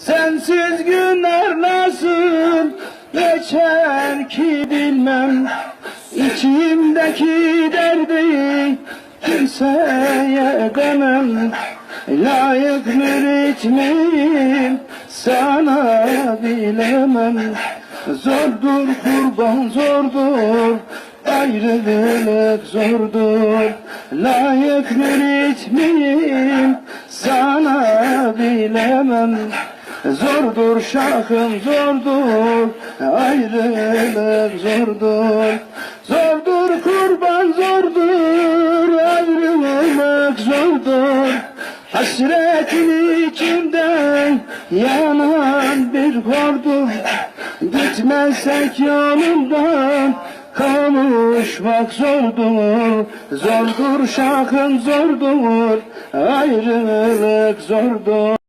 Sensiz günler nasıl geçer ki bilmem. İçimdeki derdi kimseye demem. Layık mürit miyim sana bilemem. Zordur kurban zordur. Ayrılık zordur. Layık mürit miyim sana bilemem Zordur şahım zordur. Ayrılık zordur. Zordur kurban zordur. Ayrılık zordur. Hasretin içinden yanan bir kordur Gitmezsek yolundan kavuşmak zordur. Zordur şahın zordur. Ayrılık zordur